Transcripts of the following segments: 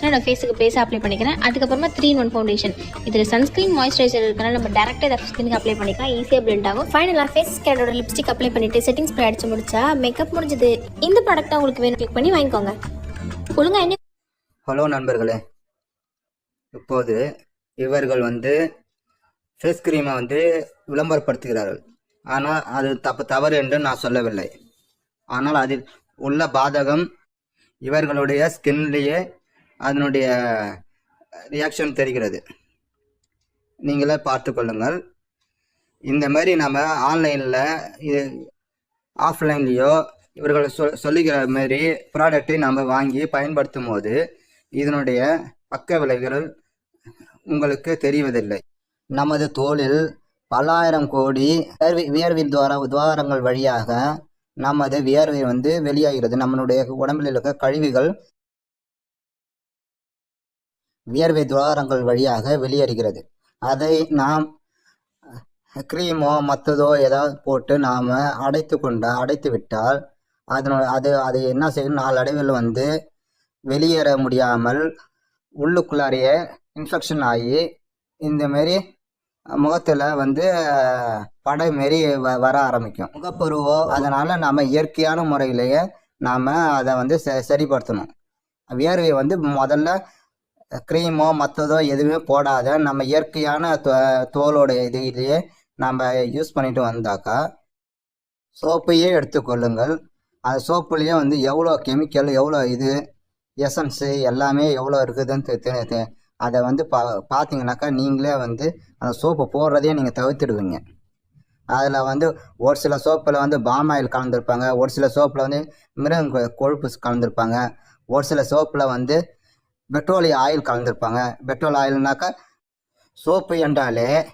என்னோட ஃபேஸுக்கு பேஸை அப்ளை பண்ணிக்கிறேன். அதுக்கப்புறமா த்ரீ ஒன் ஃபவுண்டேஷன் இதில் சன்ஸ்க்ரீன் மாய்ஸ்சரைசர் இருக்கனால நம்ம டேரெக்டாக இதை ஸ்கினுக்கு அப்ளை பண்ணிக்கலாம். ஈஸியாக பிளெண்ட் ஆகும். ஃபைனலாக ஃபேஸ் ஸ்கேனோட லிப்ஸ்டிக் அப்ளை பண்ணிட்டு செட்டிங்ஸ் ஸ்ப்ரே அடிச்சு முடிச்சா மேக்கப் முடிஞ்சது. இந்த ப்ராடக்ட்டை உங்களுக்கு வேணும் கிளிக் பண்ணி வாங்கிக்கோங்க. ஒழுங்காக என்ன ஹலோ நண்பர்களே. இப்போது இவர்கள் வந்து ஃபேஸ் க்ரீமை வந்து விளம்பரப்படுத்துகிறார்கள். ஆனால் அது தப்பு தவறு என்று நான் சொல்லவில்லை. ஆனால் அதில் உள்ள பாதகம் இவர்களுடைய ஸ்கின்லேயே அதனுடைய ரியாக்ஷன் தெரிகிறது. நீங்களே பார்த்து கொள்ளுங்கள் இந்த மாதிரி நம்ம ஆன்லைனில் ஆஃப்லைன்லேயோ இவர்கள் சொல் சொல்லுகிற மாதிரி ப்ராடக்ட்டை நம்ம வாங்கி பயன்படுத்தும் போது இதனுடைய பக்க விளைவுகள் உங்களுக்கு தெரிவதில்லை. நமது தோளில் பல்லாயிரம் கோடி வியர்வை வியர்வை துவார துவாரங்கள் வழியாக நமது வியர்வை வந்து வெளியாகிறது. நம்மளுடைய உடம்பில் இருக்க கழிவுகள் வியர்வை துவாரங்கள் வழியாக வெளியேறுகிறது. அதை நாம் க்ரீமோ மற்றதோ ஏதாவது போட்டு நாம் அடைத்து கொண்டா அடைத்து விட்டால் அதனோட அது அது என்ன செய்யும்? நாளடைவில் வந்து வெளியேற முடியாமல் உள்ளுக்குள்ளாரையே இன்ஃபெக்ஷன் ஆகி இந்த மாரி முகத்தில் வந்து படை மாரி வ வர ஆரம்பிக்கும். முகப்பருவோ அதனால் நம்ம இயற்கையான முறையிலேயே நாம் அதை வந்து ச சரிப்படுத்தணும். வியர்வை வந்து முதல்ல க்ரீமோ மற்றதோ எதுவுமே போடாத நம்ம இயற்கையான தோ தோலோட இது இதையே நம்ம யூஸ் பண்ணிட்டு வந்தாக்கா சோப்பையே எடுத்துக்கொள்ளுங்கள். அது சோப்புலேயே வந்து எவ்வளோ கெமிக்கல் எவ்வளோ இது எசன்ஸு எல்லாமே எவ்வளோ இருக்குதுன்னு தெ- அதை வந்து பா பார்த்தீங்கன்னாக்கா நீங்களே வந்து அந்த சோப்பு போடுறதையே நீங்கள் தவிர்த்துடுவீங்க. அதில் வந்து ஒரு சில சோப்பில் வந்து பாம் ஆயில் கலந்துருப்பாங்க ஒரு சில சோப்பில் வந்து மிருக கொழுப்பு கலந்துருப்பாங்க ஒரு சில சோப்பில் வந்து பெட்ரோலிய ஆயில் கலந்துருப்பாங்க. பெட்ரோல் ஆயில்னாக்கா சோப்பு என்றாலே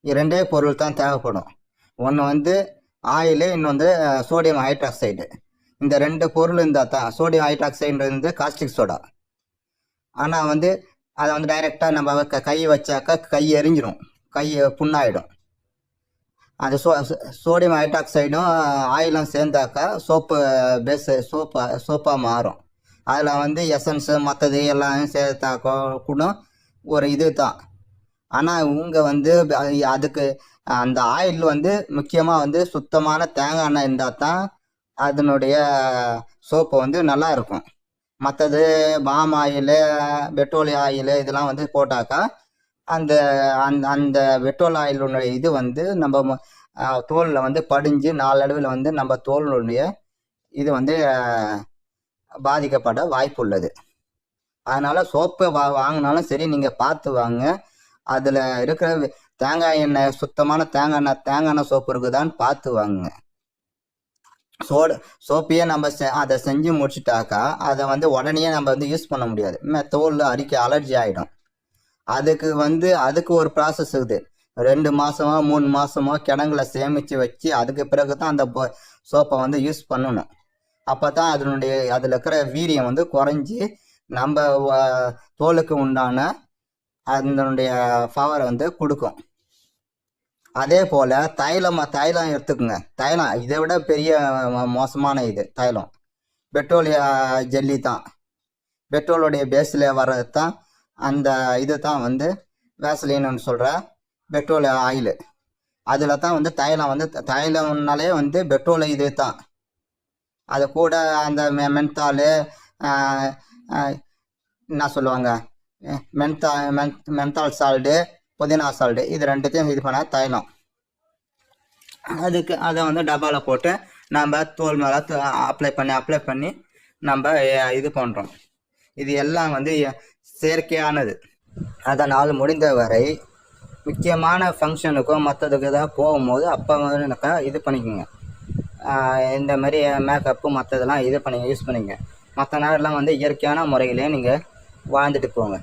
இரண்டே பொருள் தான் தேவைப்படும். ஒன்று வந்து ஆயிலு இன்னொன்று சோடியம் ஹைட்ராக்சைடு. இந்த ரெண்டு பொருள் இருந்தால் தான் சோடியம் ஹைட்ராக்சைடுன்றது வந்து காஸ்டிக் சோடா. ஆனால் வந்து அதை வந்து டைரெக்டாக நம்ம க- கை வச்சாக்கா கை எரிஞ்சிடும் கை புண்ணாயிடும். அது சோ சோடியம் ஹைட்ராக்சைடும் ஆயிலும் சேர்ந்தாக்கா சோப்பு பேஸு சோப்பா சோப்பாக மாறும். அதில் வந்து எசன்ஸு மற்றது எல்லாம் சேர்த்தாக்கோ கூட ஒரு இது தான் ஆனால் இவங்க வந்து அதுக்கு அந்த ஆயில் வந்து முக்கியமாக வந்து சுத்தமான தேங்காய் எண்ணெய் இருந்தால் தான் அதனுடைய சோப்பு வந்து நல்லா இருக்கும். மற்றது பாம் ஆயில் பெட்ரோலிய ஆயில் இதெல்லாம் வந்து போட்டாக்கா அந்த அந்த அந்த பெட்ரோல் ஆயிலுடைய இது வந்து நம்ம தோலில் வந்து படிஞ்சு நாளடைவில் வந்து நம்ம தோலினுடைய இது வந்து பாதிக்கப்பட வாய்ப்பு உள்ளது அதனால் சோப்பை வா வாங்கினாலும் சரி நீங்கள் பார்த்து வாங்க. அதில் இருக்கிற தேங்காய் எண்ணெய் சுத்தமான தேங்காய் எண்ணெய் தேங்காய் எண்ணெய் சோப்பு இருக்குதான்னு பார்த்து வாங்குங்க சோடு சோப்பையே நம்ம செ அதை செஞ்சு முடிச்சிட்டாக்கா அதை வந்து உடனே நம்ம வந்து யூஸ் பண்ண முடியாது. மே தோல் அரிக்க அலர்ஜி ஆகிடும் அதுக்கு வந்து அதுக்கு ஒரு ப்ராசஸ் இருக்குது ரெண்டு மாதமோ மூணு மாதமோ கிடங்குல சேமித்து வச்சு அதுக்கு பிறகு தான் அந்த சோப்பை வந்து யூஸ் பண்ணணும். அப்போ தான் அதனுடைய அதில் இருக்கிற வீரியம் வந்து குறைஞ்சி நம்ம தோலுக்கு உண்டான அதனுடைய பவரை வந்து கொடுக்கும். அதே போல் தைலம் தைலம் எடுத்துக்கோங்க. தைலம் இதை விட பெரிய மோசமான இது தைலம். பெட்ரோலிய ஜெல்லி தான். பெட்ரோலுடைய பேஸில் வர்றது தான் அந்த இது தான் வந்து வேசலின்னு சொல்கிற பெட்ரோல் ஆயில். அதில் தான் வந்து தைலம் வந்து த- தைலம்னாலே வந்து பெட்ரோல் இது தான். அது கூட அந்த மெ மென்தால் என்ன சொல்லுவாங்க? மென்தா மென் மென்தால் சால்டு புதினா சால்டு இது ரெண்டுத்தையும் இது பண்ண தைலம். அதுக்கு அதை வந்து டப்பாவில் போட்டு நம்ம தோல் மேலே அப்ளை பண்ணி அப்ளை பண்ணி நம்ம இது பண்ணுறோம் இது எல்லாம் வந்து செயற்கையானது. அதனால் முடிந்தவரை முக்கியமான ஃபங்க்ஷனுக்கோ மற்றதுக்கு ஏதாவது போகும்போது அப்போ வந்து இது பண்ணிக்கோங்க. இந்த மாதிரி மேக்கப்பு மற்றதெல்லாம் இது பண்ணி யூஸ் பண்ணிங்க மற்ற நேரம்லாம் வந்து இயற்கையான முறையிலே நீங்கள் வாழ்ந்துட்டு போங்க.